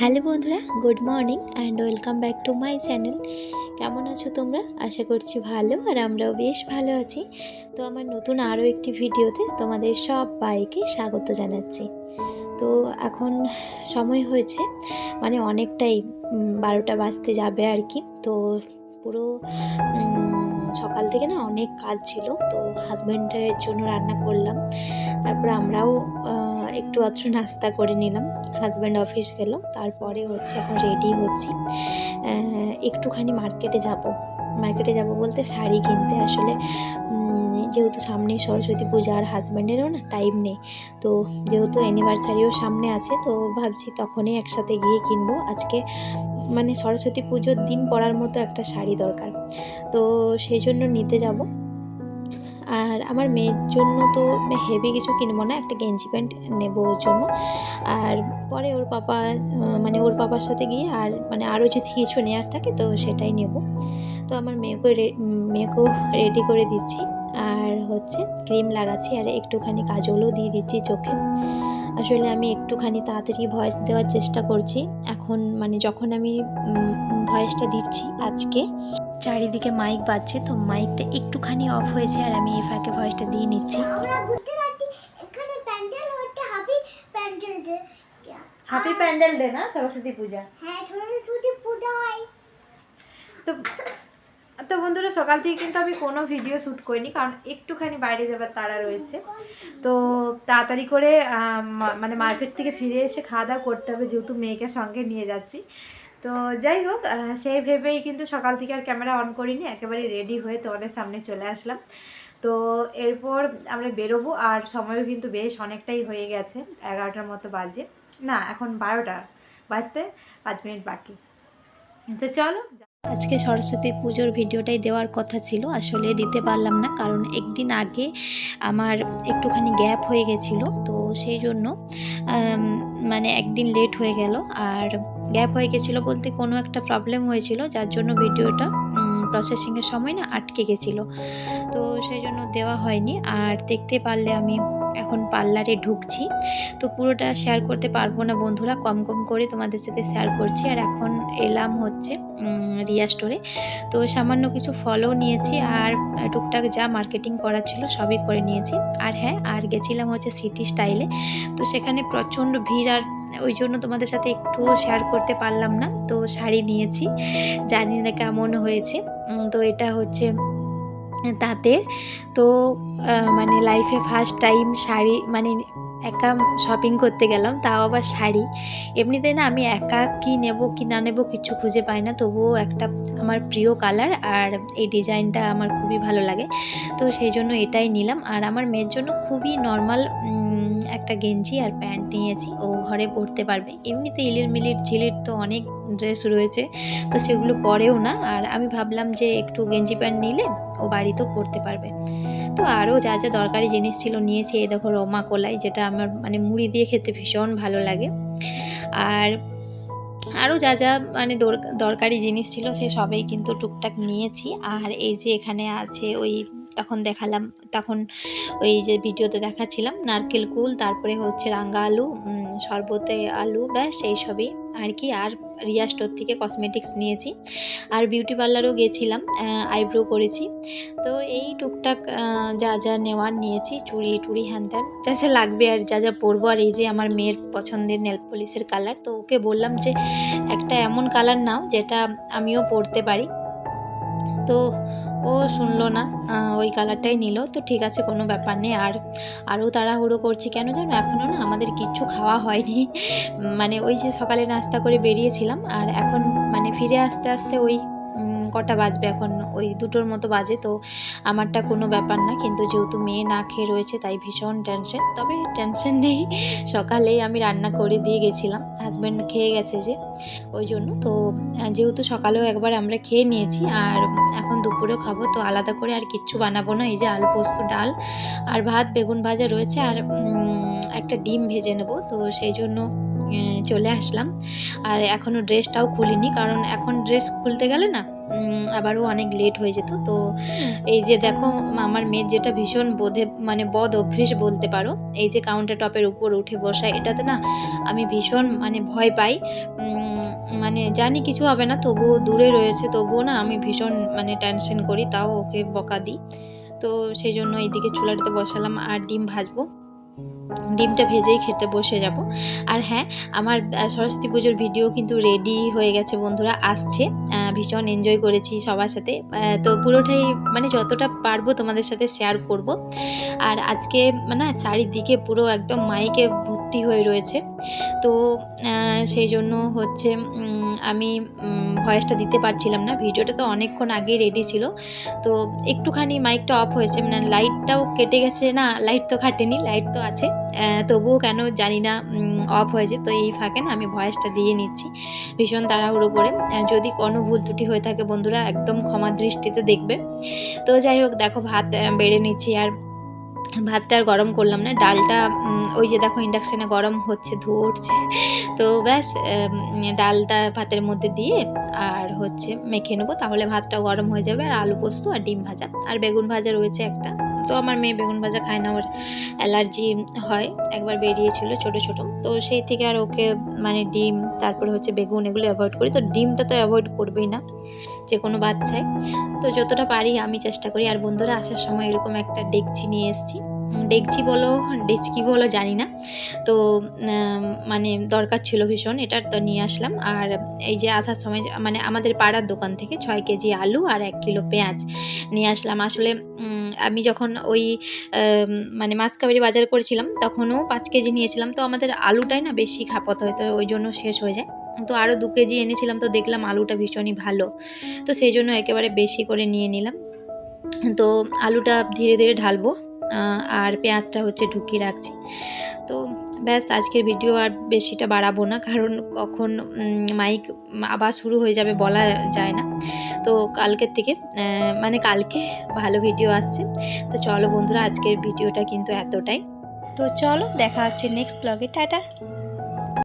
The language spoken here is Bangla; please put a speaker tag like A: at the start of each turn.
A: হ্যালো বন্ধুরা, good morning and welcome back to my channel কেমন আছো তোমরা? আশা করছি ভালো আর আমরাও বেশ ভালো আছি। তো আমার নতুন আরও একটি ভিডিওতে তোমাদের সব বাইকে স্বাগত জানাচ্ছি। তো এখন সময় হয়েছে মানে অনেকটাই বারোটা বাজতে যাবে আর কি। তো পুরো সকাল থেকে না অনেক কাজ ছিল। তো হাজব্যান্ডের জন্য রান্না করলাম। তারপর আমরাও একটু আধটু নাস্তা করে নিলাম। হাজব্যান্ড অফিস গেল, তারপরে হচ্ছে এখন রেডি হচ্ছি। একটুখানি মার্কেটে যাব। মার্কেটে যাব বলতে শাড়ি কিনতে আসলে যেহেতু সামনে সরস্বতী পূজা আর হাজব্যান্ডেরও না টাইম নেই। তো যেহেতু অ্যানিভার্সারিও সামনে আছে, তো ভাবছি তখনই একসাথে গিয়ে কিনবো। আজকে মানে সরস্বতী পুজোর দিন পরার মতো একটা শাড়ি দরকার। তো সেই জন্য নিতে যাব। আর আমার মেয়ের জন্য তো হেভি কিছু কিনবো না, একটা গেঞ্জি প্যান্ট নেব ওর জন্য। আর পরে ওর পাপা মানে ওর পাপার সাথে গিয়ে আর মানে আরও যদি কিছু নেওয়ার থাকে তো সেটাই নেব। তো আমার মেয়েকে রে- মেয়েকেও রেডি করে দিচ্ছি। আর হচ্ছে ক্রিম লাগাচ্ছি আর একটুখানি কাজলও দিয়ে দিচ্ছি চোখে। আসলে আমি একটুখানি তাড়াতাড়ি ভয়েস দেওয়ার চেষ্টা করছি। এখন মানে যখন আমি ভয়েসটা দিচ্ছি আজকে চারিদিকে মাইক বাজছে তো মাইকটা একটুখানি অফ হয়েছে আর আমি এই ফাঁকে ভয়েসটা দিয়ে নিচ্ছি।
B: আমরা ঘুরতে প্যান্ডেল হচ্ছে happy pandal day
A: happy pandal day না? সরস্বতী পূজা।
B: হ্যাঁ সরস্বতী পূজা হয়।
C: তো তো বন্ধুরা সকাল থেকে কিন্তু আমি কোনো ভিডিও শ্যুট করিনি কারণ একটুখানি বাইরে যাবার তাড়া রয়েছে। তো তাড়াতাড়ি করে মানে মার্কেট থেকে ফিরে এসে খাওয়া দাওয়া করতে হবে যেহেতু মেয়েকে সঙ্গে নিয়ে যাচ্ছি। তো যাই হোক সেই ভেবেই কিন্তু সকাল থেকে আর ক্যামেরা অন করিনি একেবারে রেডি হয়ে তোমাদের সামনে চলে আসলাম। তো এরপর আমরা বেরোবো, আর সময়ও কিন্তু বেশ অনেকটাই হয়ে গেছে, এগারোটার মতো বাজে। না, এখন বারোটা বাজতে পাঁচ মিনিট বাকি। তো চলো
A: আজকে সরস্বতী পুজোর ভিডিওটাই দেওয়ার কথা ছিল, আসলে দিতে পারলাম না কারণ একদিন আগে আমার একটুখানি গ্যাপ হয়ে গেছিল, তো সেই জন্য মানে একদিন লেট হয়ে গেল। আর গ্যাপ হয়ে গেছিল বলতে কোনো একটা প্রবলেম হয়েছিল, যার জন্য ভিডিওটা প্রসেসিংয়ের সময় না আটকে গেছিল। তো সেই জন্য দেওয়া হয়নি। আর দেখতে পারলে আমি এখন পার্লারে ঢুকছি। তো পুরোটা শেয়ার করতে পারব না বন্ধুরা, কম কম করে তোমাদের সাথে শেয়ার করছি। আর এখন এলাম হচ্ছে রিয়া স্টোরে তো সামান্য কিছু ফলও নিয়েছি আর টুকটাক যা মার্কেটিং করা ছিল সবই করে নিয়েছি। আর হ্যাঁ আর গেছিলাম হচ্ছে সিটি স্টাইলে তো সেখানে প্রচণ্ড ভিড় আর ওই জন্য তোমাদের সাথে একটুও শেয়ার করতে পারলাম না। তো শাড়ি নিয়েছি, জানি না কেমন হয়েছে। তো এটা হচ্ছে তাঁতের। তো মানে লাইফে ফার্স্ট টাইম শাড়ি মানে একা শপিং করতে গেলাম, তাও আবার শাড়ি। এমনিতে না আমি একা কি নেব, কি না নেব কিছু খুঁজে পাই না, তবুও একটা আমার প্রিয় কালার আর এই ডিজাইনটা আমার খুবই ভালো লাগে। তো সেই জন্য এটাই নিলাম। আর আমার মেয়ের জন্য খুবই নর্মাল একটা গেঞ্জি আর প্যান্ট নিয়েছি, ও ঘরে পরতে পারবে। এমনিতে ইলির মিলির ঝিলির তো অনেক ড্রেস রয়েছে, তো সেগুলো পরেও না। আর আমি ভাবলাম যে একটু গেঞ্জি প্যান্ট নিলে ও বাড়িতেও পরতে পারবে। তো আরও যা যা দরকারি জিনিস ছিল নিয়েছি, এই দেখো রমা কোলাই, যেটা আমার মানে মুড়ি দিয়ে খেতে ভীষণ ভালো লাগে। আর আরও যা যা মানে দর- দরকারি জিনিস ছিল সে সবই কিন্তু টুকটাক নিয়েছি। আর এই যে এখানে আছে ওই তখন দেখালাম, তখন ওই যে ভিডিওতে দেখাচ্ছিলাম নারকেল কুল, তারপরে হচ্ছে রাঙ্গা আলু শরবতে আলু, ব্যাস এই সবই আর কি। আর রিয়া স্টোর থেকে কসমেটিক্স নিয়েছি। আর বিউটি পার্লারও গেছিলাম আইব্রো করেছি। তো এই টুকটাক যা যা নেওয়ার নিয়েছি, চুড়ি, টুড়ি, হ্যান ত্যান, যা যা লাগবে আর যা যা পরবো। আর এই যে আমার মেয়ের পছন্দের নেল পলিশের কালার তো ওকে বললাম যে একটা এমন কালার নাও যেটা আমিও পরতে পারি। তো ও শুনলো না ওই কালারটাই নিল। তো ঠিক আছে, কোনো ব্যাপার নেই। আর আরও তাড়াহুড়ো করছি কেন জানো? এখনও না আমাদের কিচ্ছু খাওয়া হয়নি। মানে ওই যে সকালে নাস্তা করে বেরিয়েছিলাম, আর এখন মানে ফিরে আসতে আসতে ওই কটা বাজবে এখন? ওই দুটোর মতো বাজে তো আমারটা কোনো ব্যাপার না। কিন্তু যেহেতু মেয়ে না খেয়ে রয়েছে, তাই ভীষণ টেনশন তবে টেনশন নেই। সকালেই আমি রান্না করে দিয়ে গেছিলাম। হাজব্যান্ড খেয়ে গেছে যে, ওই জন্য। তো যেহেতু সকালেও একবার আমরা খেয়ে নিয়েছি, আর এখন দুপুরেও খাব, তো আলাদা করে আর কিচ্ছু বানাবো না। এই যে আলু পোস্ত, ডাল আর ভাত, বেগুন ভাজা রয়েছে। আর একটা ডিম ভেজে নেব। তো সেই জন্য চলে আসলাম। আর এখনও ড্রেসটাও খুলিনি, কারণ এখন ড্রেস খুলতে গেলে না আবারও অনেক লেট হয়ে যেত। তো এই যে দেখো, আমার মেয়ের যেটা ভীষণ বোধে মানে বদ অভ্যেস বলতে পারো, এই যে কাউন্টার টপের উপর উঠে বসা, এটাতে না আমি ভীষণ মানে ভয় পাই। মানে জানি কিছু হবে না, তবুও দূরে রয়েছে, তবুও না আমি ভীষণ মানে টেনশন করি, তাও ওকে বকা দিই। তো সেই জন্য এইদিকে চুলাটাতে বসালাম, আর ডিম ভাজবো। ডিমটা ভেজেই খেতে বসে যাব। আর হ্যাঁ আমার সরস্বতী পুজোর ভিডিও কিন্তু রেডি হয়ে গেছে বন্ধুরা, আসছে। ভীষণ এনজয় করেছি সবার সাথে। তো পুরোটাই মানে যতটা পারব তোমাদের সাথে শেয়ার করব। আর আজকে মানে চারিদিকে পুরো একদম মাইকে ভর্তি হয়ে রয়েছে। তো সেই জন্য হচ্ছে আমি ভয়েসটা দিতে পারছিলাম না। ভিডিওটা তো অনেকক্ষণ আগেই রেডি ছিল। তো একটুখানি মাইকটা অফ হয়েছে। মানে লাইটটাও কেটে গেছে না লাইট তো কাটেনি লাইট তো আছে। তবুও কেন জানি না অফ হয়েছে। তো এই ফাঁকে না আমি ভয়েসটা দিয়ে নিচ্ছি। ভীষণ তাড়াহুড়ো করে। যদি কোনো ভুল ত্রুটি হয়ে থাকে বন্ধুরা, একদম ক্ষমা দৃষ্টিতে দেখবে। তো যাই হোক, দেখো, ভাত বেড়ে নিচ্ছি। আর ভাতটা আর গরম করলাম না, ডালটা ওই যে দেখো ইন্ডাকশানে গরম হচ্ছে, ধুয়ে উঠছে। তো ব্যাস ডালটা ভাতের মধ্যে দিয়ে আর হচ্ছে মেখে নেব, তাহলে ভাতটা গরম হয়ে যাবে, আর আলু পোস্ত আর ডিম ভাজা। আর বেগুন ভাজা রয়েছে একটা। তো আমার মেয়ে বেগুন ভাজা খায় না, ওর অ্যালার্জি হয়, একবার বেরিয়েছিল ছোট ছোট। তো সেই থেকে আর ওকে মানে ডিম তারপরে হচ্ছে বেগুন এগুলো অ্যাভয়েড করি। তো ডিমটা তো অ্যাভয়েড করবেই না যে কোনো বাচ্চায়। তো যতটা পারি আমি চেষ্টা করি। আর বন্ধুরা, আসার সময় এরকম একটা ডেকচি নিয়ে এসেছি। ডেকচি বলো ডেচকি বলো, জানি না। তো মানে দরকার ছিল ভীষণ, এটা তো নিয়ে আসলাম। আর এই যে আসার সময় মানে আমাদের পাড়ার দোকান থেকে ছয় কেজি আলু আর এক কিলো পেঁয়াজ নিয়ে আসলাম। আসলে আমি যখন ওই মানে মাসকাবারি বাজার করেছিলাম, তখনও পাঁচ কেজি নিয়েছিলাম। তো আমাদের আলুটাই না বেশি খাপত হয়, তো ওই জন্য শেষ হয়ে যায়। তো আরও দু কেজি এনেছিলাম, তো দেখলাম আলুটা ভীষণই ভালো। তো সেই জন্য একেবারে বেশি করে নিয়ে নিলাম। তো আলুটা ধীরে ধীরে ঢালবো। আর পেঁয়াজটা হচ্ছে ঢুকিয়ে রাখছি। তো ব্যাস, আজকের ভিডিও আর বেশিটা বাড়াবো না, কারণ কখন মাইক আবার শুরু হয়ে যাবে বলা যায় না। তো কালকের থেকে মানে কালকে ভালো ভিডিও আসছে। তো চলো বন্ধুরা, আজকের ভিডিওটা কিন্তু এতটাই। তো চলো, দেখা হচ্ছে নেক্সট ব্লগে টাটা!